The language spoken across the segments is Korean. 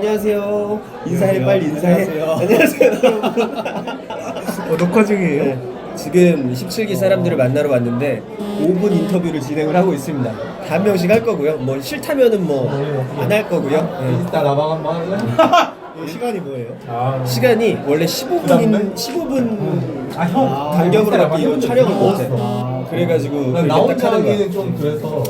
안녕하세요. 인사해 빨리 인사해. 안녕하세요. 안녕하세요. 어, 녹화 중이에요? 네, 지금 17기 사람들을 만나러 왔는데 5분 인터뷰를 진행을 하고 있습니다. 다한 명씩 할 거고요. 뭐 싫다면은 뭐 안 할 거고요. 네. 이따 라방 한번 할래? 이 시간이 뭐예요? 아, 시간이 원래 15분인 15분 아, 형. 간격으로밖에 이거 촬영을 못해. 아, 그래가지고 나 그렇게 나딱 혼자 하는 거야. 하기는 좀 그래서.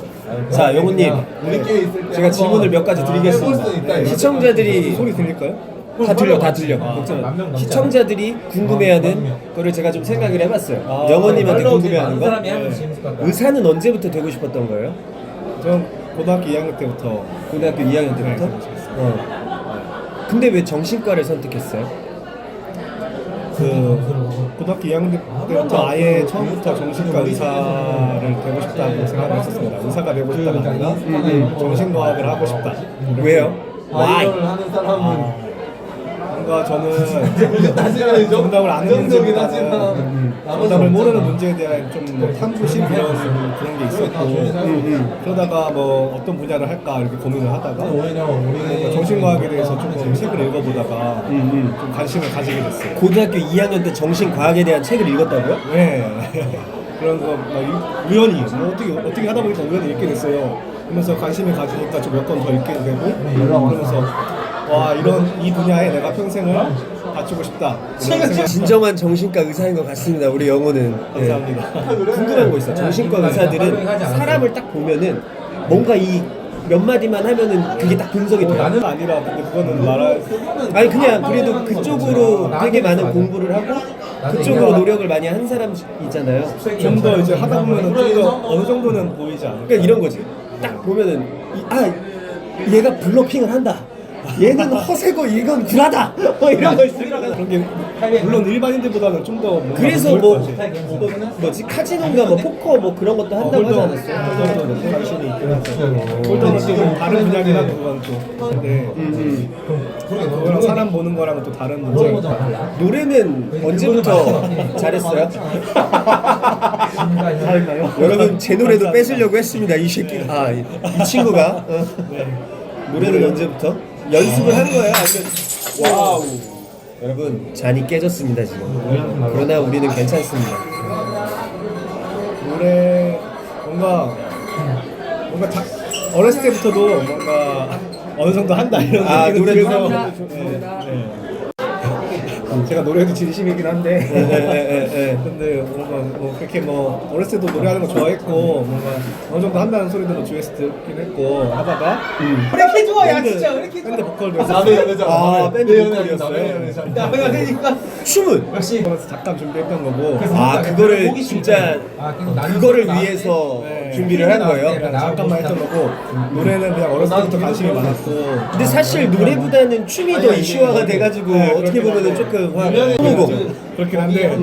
자, 영훈님. 우리끼리 있을 때 제가 한번 질문을 몇 가지 해볼 드리겠습니다. 수는 있다, 네, 이거. 시청자들이 소리 들릴까요? 다 들려, 다 들려. 아, 걱정 만 마. 명 넘지 시청자들이 만 궁금해하는 명. 거를 제가 좀 생각을 해봤어요. 아, 영원님한테 궁금해하는 거. 사람이 하면 네. 재밌을 것 같다. 의사는 언제부터 되고 싶었던 거예요? 전 고등학교 2학년 때부터 고등학교 2학년 때부터? 네, 싶었어요. 어. 근데 왜 정신과를 선택했어요? 그 고등학교 2학년 때부터 아예 처음부터 정신과 의사를 되고 싶다고 생각을 했었습니다. 의사가 되고 싶다가 아니라 음. 정신과학을 하고 싶다. 왜요? 아, Why? 사람은 뭔가 저는 정답을 아는 문제보다는 하지만 정답을 모르는 문제에 대한 좀뭐 탐구심 이런 그런 게 있었고 음, 그러다가 뭐 어떤 분야를 할까 이렇게 고민을 하다가 우리 정신과학에 대해서 조금 책을 읽어보다가 음, 좀 관심을 가지게 됐어요. 고등학교 2학년 때 정신과학에 대한 책을 읽었다고요? 네. 그런 거막 우연히 뭐 어떻게 어떻게 하다 보니까 우연히 읽게 됐어요. 그러면서 관심이 가지니까 좀 몇 권 더 읽게 되고 그러면서 와 이런 이 분야에 내가 평생을 바치고 싶다. 생각- 진정한 정신과 의사인 것 같습니다. 우리 영호는. 네. 감사합니다. 궁금한 거 있어. 정신과 의사들은 사람을 딱 보면은 뭔가 이 몇 마디만 하면은 그게 딱 분석이 돼요. 나는 아니라 근데 그거는 말할 아니 그냥 그래도 그쪽으로 되게 많은 공부를 하고 그쪽으로 노력을 많이 한 사람 있잖아요. 좀 더 이제 하다 보면은 좀더 어느 정도는 보이지 않을까. 그러니까 이런 거지. 딱 보면은 이- 아 얘가 블러핑을 한다. 얘는 허세고 이건 구라다. 뭐 이런 거 있으면 그런 게 물론 일반인들보다는 좀 더 그래서 뭐, 뭐 뭐지 카지노인가 뭐 포커 뭐 그런 것도 한다고 하지 않았어요? 홀더는 관심이 있긴 하죠. 홀더는 좀 다른 분야긴 한데 그건 또. 근데 음, 그거랑 사람 보는 거랑은 또 다른. 음. 노래는 언제부터 잘했어요? 잘했나요? 여러분 제 노래도 뺏으려고 했습니다 이 새끼가 아, 이, 이 친구가 어. 노래는 언제부터 연습을 한 거예요 아니면 와우 여러분 잔이 깨졌습니다 지금 그러나 우리는 괜찮습니다 노래 뭔가 뭔가 자, 어렸을 때부터도 뭔가 어느 정도 한다 이런 아, 노래도 한다? 네, 네. 제가 노래도 진심이긴 한데. 네, 네, 네. 근데 뭔가 뭐 그렇게 뭐 어렸을 때도 노래하는 거 좋아했고 뭔가 어느 정도 한다는 소리도 뭐 주위에서 듣긴 했고 하다가 왜 이렇게 좋아 야 진짜. 왜 이렇게 밴드 보컬도 남의 연애잖아. 아, 밴드 내 연애 보컬이었어요. 남의 그러니까 춤은 역시 그래서 잠깐 준비했던 거고. 아 그거를 보기 진짜 아, 나는 그거를 나한테 위해서 네. 준비를 한 거예요. 그냥 잠깐만 했던 거고. 노래는 그냥 어렸을 때부터 관심이 많았고. 근데 사실 노래보다는 춤이 더 이슈화가 돼가지고 네, 어떻게 그렇긴 보면 한데. 조금 화 유명해. 고 그렇긴 한데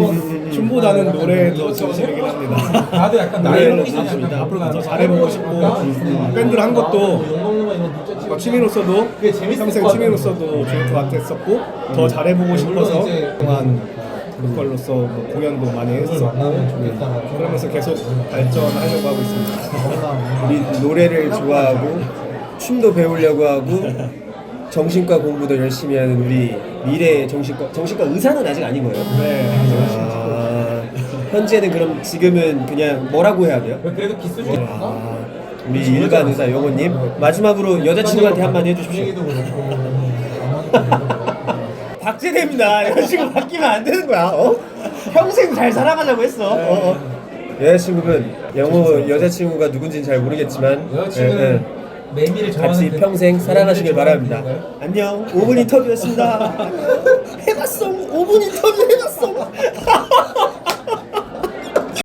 춤보다는 노래에 더 진심이긴 합니다. 나도 약간 나이를 진심이다. 앞으로 더 잘해보고 싶고 음, 밴드를 한 것도 뭐 취미로서도 평생 취미로서도 좋을 것 같았었고 더 잘해보고 싶어서 그동안 보컬로서 뭐 공연도 많이 했었고 그러면서 계속 발전하려고 하고 있습니다. 우리 노래를 좋아하고 춤도 배우려고 하고 정신과 공부도 열심히 하는 우리 미래 정신과 정신과 의사는 아직 아닌 거예요. 네 아, 현재는 그럼 지금은 그냥 뭐라고 해야 돼요? 그래도 기술 아, 우리 일반 의사 영호님 마지막으로 여자친구한테 한마디 해주십시오. 박제됩니다. 여자친구 바뀌면 안 되는 거야. 어? 평생 잘 살아가려고 했어. 어, 어. 여자친구는 영호 여자친구가 누군지는 잘 모르겠지만 여자친구는 예, 예. 매미를 같이 평생 살아가시길 바랍니다. 안녕. 5분 인터뷰였습니다. 해봤어. 5분 인터뷰 해봤어.